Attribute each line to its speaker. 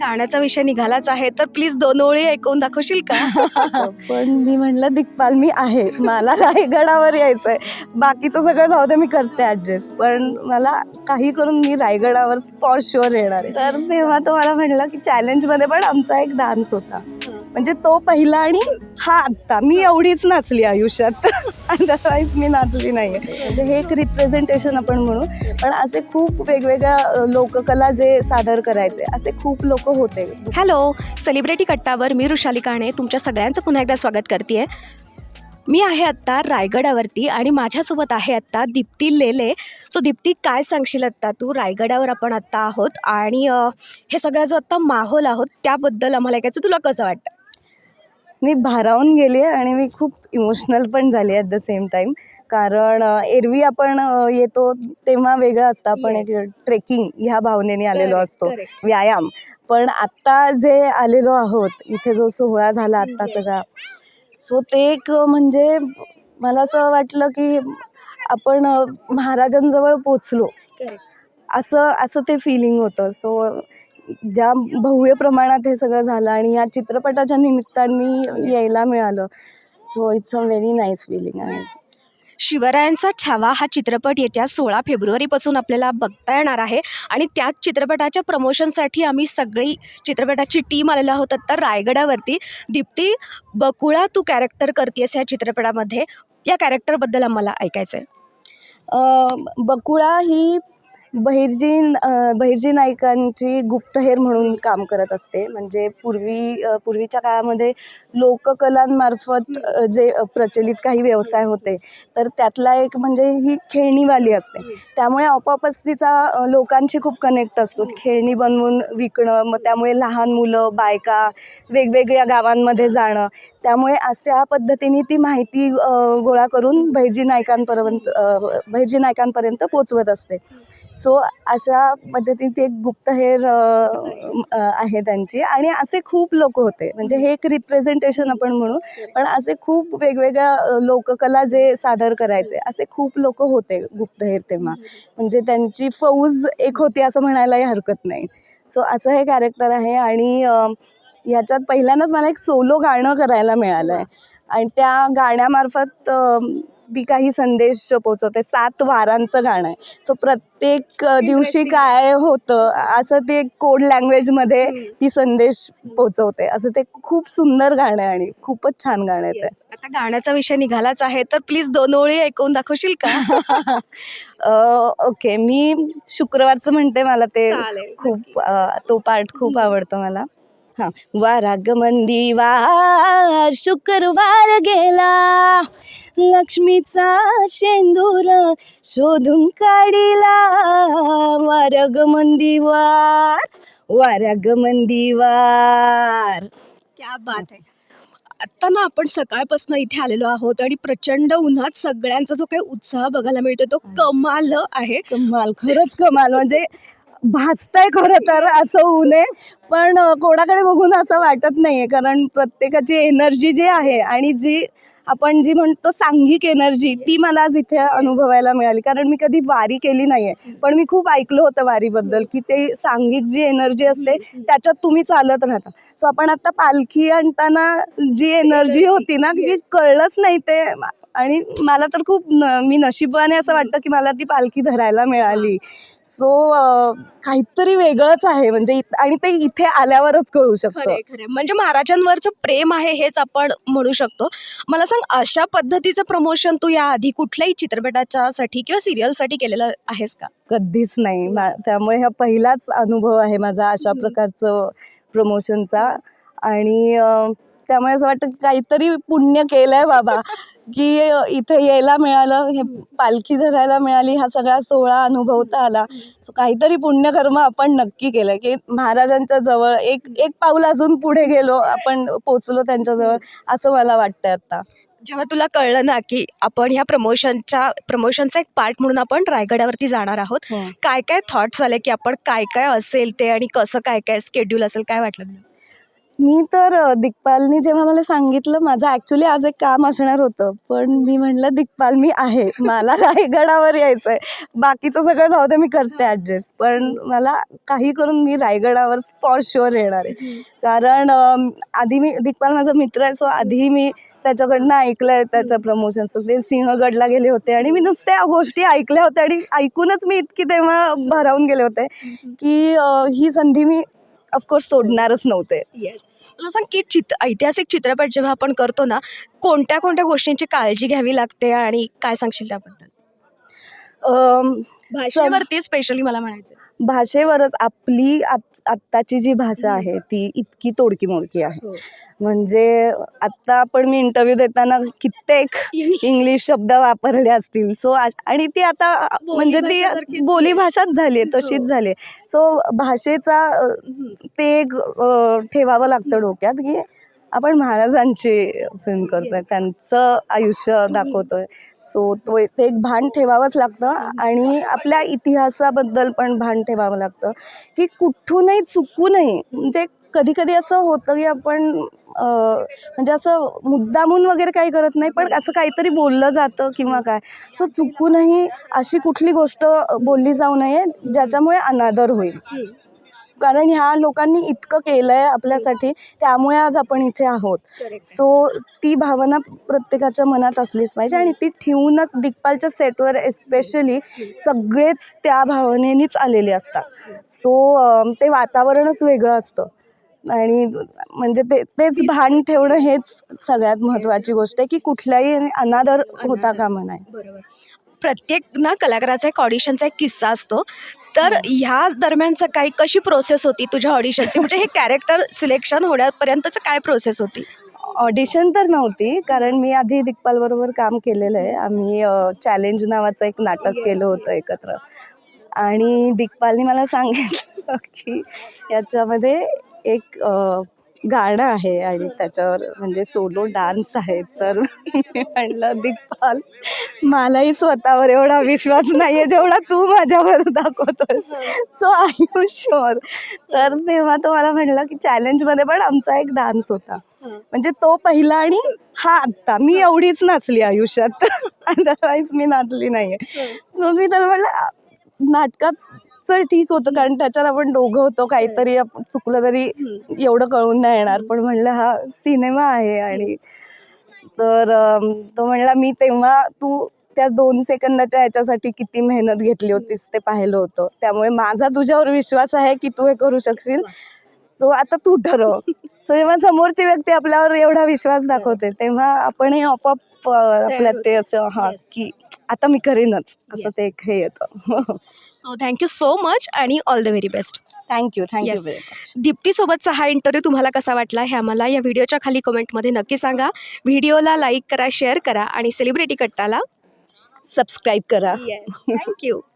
Speaker 1: गाण्याचा विषय निघालाच आहे तर प्लीज दोन ओळी ऐकून दाखवशील का?
Speaker 2: पण मी म्हणलं दिग्पाल मी आहे मला रायगडावर यायचं आहे बाकीचं सगळं जाऊ दे मी करते ॲडजस्ट पण मला काही करून मी रायगडावर फॉर शुअर येणार आहे. तर तेव्हा तो मला म्हणला की चॅलेंजमध्ये पण आमचा एक डान्स होता. म्हणजे तो पहिला आणि हा आत्ता. मी एवढीच नाचली आयुष्यात. अदरवाईज मी नाचली नाही म्हणजे हे एक रिप्रेझेंटेशन आपण म्हणू. पण असे खूप वेगवेगळ्या लोककला जे सादर करायचे असे खूप लोक होते.
Speaker 1: हॅलो सेलिब्रिटी कट्टावर मी ऋषाली काणे तुमच्या सगळ्यांचं पुन्हा एकदा स्वागत करते मी आहे आत्ता रायगडावरती आणि माझ्यासोबत आहे आत्ता दीप्ती लेले. सो दीप्ती काय सांगशील आत्ता तू? रायगडावर आपण आत्ता आहोत आणि हे सगळा जो आत्ता माहोल आहोत त्याबद्दल आम्हाला ऐकायचं तुला कसं वाटतं?
Speaker 2: मी भारावून गेली आहे आणि मी खूप इमोशनल पण झाली ॲट द सेम टाईम कारण एरवी आपण येतो तेव्हा वेगळं असतं. आपण एक ट्रेकिंग ह्या भावनेने आलेलो असतो. व्यायाम. पण आत्ता जे आलेलो आहोत इथे जो सोहळा झाला आत्ता. सगळा सो ते एक म्हणजे मला असं वाटलं की आपण महाराजांजवळ पोचलो. असं असं ते फिलिंग होतं. सो ज्या भव्य प्रमाणात हे सगळं झालं आणि या चित्रपटाच्या निमित्ताने यायला मिळालं. So it's a very nice feeling आहे
Speaker 1: शिवरायांचा छावा हा चित्रपट येत्या सोळा फेब्रुवारीपासून आपल्याला बघता येणार आहे. आणि त्याच चित्रपटाच्या प्रमोशनसाठी आम्ही सगळी चित्रपटाची टीम आलेलो आहोत तर रायगडावरती. दीप्ती बकुळा तू कॅरेक्टर करतेस या चित्रपटामध्ये. या कॅरेक्टरबद्दल आम्हाला ऐकायचं आहे
Speaker 2: बकुळा ही बहिर्जी बहिर्जी नाईकांची गुप्तहेर म्हणून काम करत असते. म्हणजे पूर्वी पूर्वीच्या काळामध्ये लोककलांमार्फत जे प्रचलित काही व्यवसाय होते तर त्यातला एक म्हणजे ही खेळणीवाली असते. त्यामुळे आपोआपच तिचा लोकांशी खूप कनेक्ट असतो. खेळणी बनवून विकणं मग त्यामुळे लहान मुलं बायका वेगवेगळ्या गावांमध्ये जाणं. त्यामुळे अशा पद्धतीने ती माहिती गोळा करून बहिर्जी नायकांपर्यंत बहिर्जी नायकांपर्यंत पोचवत असते. सो अशा पद्धतीने ती एक गुप्तहेर आहे त्यांची. आणि असे खूप लोक होते. म्हणजे हे एक रिप्रेझेंटेशन आपण म्हणू. पण असे खूप वेगवेगळ्या लोककला जे सादर करायचे असे खूप लोक होते गुप्तहेर तेव्हा. म्हणजे त्यांची फौज एक होती असं म्हणायलाही हरकत नाही. सो असं हे कॅरेक्टर आहे आणि ह्याच्यात पहिल्यांदाच मला एक सोलो गाणं करायला मिळालं आहे आणि त्या गाण्यामार्फत ती काही संदेश पोचवते सात वारांचं गाणं आहे. सो प्रत्येक दिवशी. काय होतं असं ते कोड लँग्वेजमध्ये ती संदेश पोचवते असं ते खूप सुंदर गाणं आहे आणि खूपच छान गाणं आहे ते.
Speaker 1: आता गाण्याचा विषय निघालाच आहे तर प्लीज दोन ओळी ऐकून दाखवशील का?
Speaker 2: ओके मी शुक्रवारचं म्हणते मला ते खूप तो पार्ट खूप आवडतो मला. हां. वारागमंदी वार शुक्रवार गेला. लक्ष्मीचा शेंदूर शोधून काढिला. वारगमंदी वार वारगमंदी वार
Speaker 1: क्या बात आहे. आत्ता ना आपण सकाळपासून इथे आलेलो आहोत आणि प्रचंड उन्हात सगळ्यांचा जो काही उत्साह बघायला मिळतो तो कमाल आहे.
Speaker 2: कमाल खरंच कमाल. म्हणजे भाजतंय खरं तर असं होऊ नये पण कोणाकडे बघून असं वाटत नाहीये. कारण प्रत्येकाची एनर्जी जी आहे आणि जी आपण जी म्हणतो सांघिक एनर्जी ती मला आज इथे अनुभवायला मिळाली. कारण मी कधी वारी केली नाहीये. पण मी खूप ऐकलं होतं वारीबद्दल की ते सांघिक जी एनर्जी असते त्याच्यात तुम्ही चालत राहता. सो आपण आता पालखी आणताना जी एनर्जी होती ना ती कळलंच नाही ते. आणि मला तर खूप न मी नशिबाने असं वाटतं की मला ती पालखी धरायला मिळाली. सो काहीतरी वेगळंच आहे. म्हणजे इत- आणि ते इथे आल्यावरच कळू शकतं.
Speaker 1: म्हणजे महाराजांवरचं प्रेम आहे हेच आपण म्हणू शकतो. मला सांग अशा पद्धतीचं प्रमोशन तू याआधी कुठल्याही चित्रपटाच्या साठी किंवा सिरियलसाठी केलेलं आहेस का?
Speaker 2: कधीच नाही. मा- त्यामुळे हा पहिलाच अनुभव आहे माझा अशा
Speaker 1: हम्म.
Speaker 2: प्रकारचं प्रमोशनचा आणि अं, त्यामुळे असं वाटतं की काहीतरी पुण्य केलंय बाबा. की इथे यायला मिळालं हे पालखी धरायला मिळाली हा सगळा सोहळा अनुभवता आला. सो काहीतरी पुण्यकर्म आपण नक्की केलं की महाराजांच्या जवळ एक एक पाऊल अजून पुढे गेलो आपण पोचलो त्यांच्याजवळ असं मला वाटतंय आता.
Speaker 1: जेव्हा तुला कळलं ना की आपण ह्या प्रमोशनच्या प्रमोशनचा एक पार्ट म्हणून आपण रायगडावरती जाणार आहोत काय काय थॉट्स आले की आपण काय काय असेल ते आणि कसं काय काय स्केड्यूल असेल काय वाटलं तुला?
Speaker 2: मी तर दिग्पालनी जेव्हा मला सांगितलं माझं ॲक्च्युली आज एक काम असणार होतं. पण मी म्हणलं दिग्पाल मी आहे. मला रायगडावर यायचं आहे बाकीचं सगळं जाऊ दे मी करते ॲडजस्ट पण मला काही करून मी रायगडावर फॉर शुअर येणार आहे. कारण आधी मी दिग्पाल माझा मित्र आहे सो आधी मी त्याच्याकडनं ऐकलं आहे त्याच्या प्रमोशनचं ते सिंहगडला गेले होते आणि मी नुसत्या गोष्टी ऐकल्या होत्या आणि ऐकूनच मी इतकी तेव्हा भरावून गेले होते की ही संधी मी ऑफकोर्स सोडणारच नव्हते.
Speaker 1: येस मला सांग की चित्र ऐतिहासिक चित्रपट जेव्हा आपण करतो ना कोणत्या कोणत्या गोष्टींची काळजी घ्यावी लागते आणि काय सांगशील त्याबद्दल? भाषेवरती स्पेशली मला म्हणायचं
Speaker 2: भाषेवरच आपली आत- आत्ताची जी भाषा आहे ती इतकी तोडकी मोडकी आहे
Speaker 1: हो.
Speaker 2: म्हणजे आत्ता आपण मी इंटरव्ह्यू देताना कित्येक इंग्लिश शब्द वापरले असतील सो आणि ती आता म्हणजे ती बोली
Speaker 1: आहे.
Speaker 2: भाषाच झाली आहे तशीच
Speaker 1: हो.
Speaker 2: झाली सो भाषेचा ते ठेवावं लागतं डोक्यात की आपण महाराजांची फिल्म करतोय त्यांचं आयुष्य दाखवतोय. सो तो ते एक भान ठेवावंच लागतं आणि आपल्या इतिहासाबद्दल पण भान ठेवावं लागतं की कुठूनही चुकू नये. म्हणजे कधी कधी असं होतं की आपण म्हणजे असं मुद्दामून वगैरे काही करत नाही पण असं काहीतरी बोललं जातं किंवा काय. सो चुकूनही अशी कुठली गोष्ट बोलली जाऊ नये ज्याच्यामुळे अनादर होईल. कारण ह्या लोकांनी इतकं केलं आहे आपल्यासाठी त्यामुळे आज आपण इथे आहोत. सो ती भावना प्रत्येकाच्या मनात असलीच पाहिजे आणि ती ठेवूनच दिग्पालच्या सेटवर एस्पेशली सगळेच त्या भावनेनीच आलेले असतात. सो ते वातावरणच वेगळं असतं. आणि म्हणजे ते तेच भान ठेवणं हेच सगळ्यात महत्त्वाची गोष्ट आहे की कुठल्याही अनादर होता कामा नये.
Speaker 1: बरोबर. प्रत्येक ना कलाकाराचा एक ऑडिशनचा एक किस्सा असतो. तर ह्या दरम्यानचं काही कशी प्रोसेस होती तुझ्या ऑडिशनची म्हणजे हे कॅरेक्टर सिलेक्शन होण्यापर्यंतचं काय प्रोसेस होती?
Speaker 2: ऑडिशन तर नव्हती कारण मी आधी दिग्पाल बरोबर काम केलेलं आहे. आम्ही चॅलेंज नावाचं एक नाटक केलं होतं एकत्र. आणि दिग्पालने मला सांगितलं की याच्यामध्ये एक गाणं आहे आणि त्याच्यावर म्हणजे सोलो डान्स आहे तर म्हणलं दिग्पाल मलाही स्वतःवर एवढा विश्वास नाही आहे जेवढा तू माझ्यावर दाखवतोस सो आय यू शुअर तर तेव्हा तो मला म्हणला की चॅलेंजमध्ये पण आमचा एक डान्स होता. म्हणजे तो पहिला आणि हा आत्ता. मी एवढीच नाचली आयुष्यात. अदरवाईज मी नाचली नाहीये. मग मी त्याला म्हटलं नाटकात चल ठीक होतं कारण त्याच्यात आपण दोघं होतो काहीतरी चुकलं तरी एवढं कळून नाही येणार. पण म्हणलं हा सिनेमा आहे आणि तर तो म्हणला मी तेव्हा तू त्या दोन सेकंदाच्या ह्याच्यासाठी किती मेहनत घेतली होतीस ते पाहिलं होतं. त्यामुळे माझा तुझ्यावर विश्वास आहे की तू हे करू शकशील. सो आता तू ठरव. सो जेव्हा समोरची व्यक्ती आपल्यावर एवढा विश्वास दाखवते. तेव्हा आपणही आपोआप अ, आपल्यात ते असं हा. की आता मी करेनच. असं
Speaker 1: Yes.
Speaker 2: ते एक हे येतं.
Speaker 1: So thank you so much आणि all the very best
Speaker 2: thank you thank you
Speaker 1: Yes.
Speaker 2: Very much
Speaker 1: दीप्तीसोबतचा हा इंटरव्ह्यू तुम्हाला कसा वाटला हे आम्हाला या व्हिडिओच्या खाली कमेंटमध्ये नक्की सांगा. व्हिडिओला लाईक करा शेअर करा आणि सेलिब्रिटी कट्टाला
Speaker 2: सबस्क्राईब करा.
Speaker 1: Thank you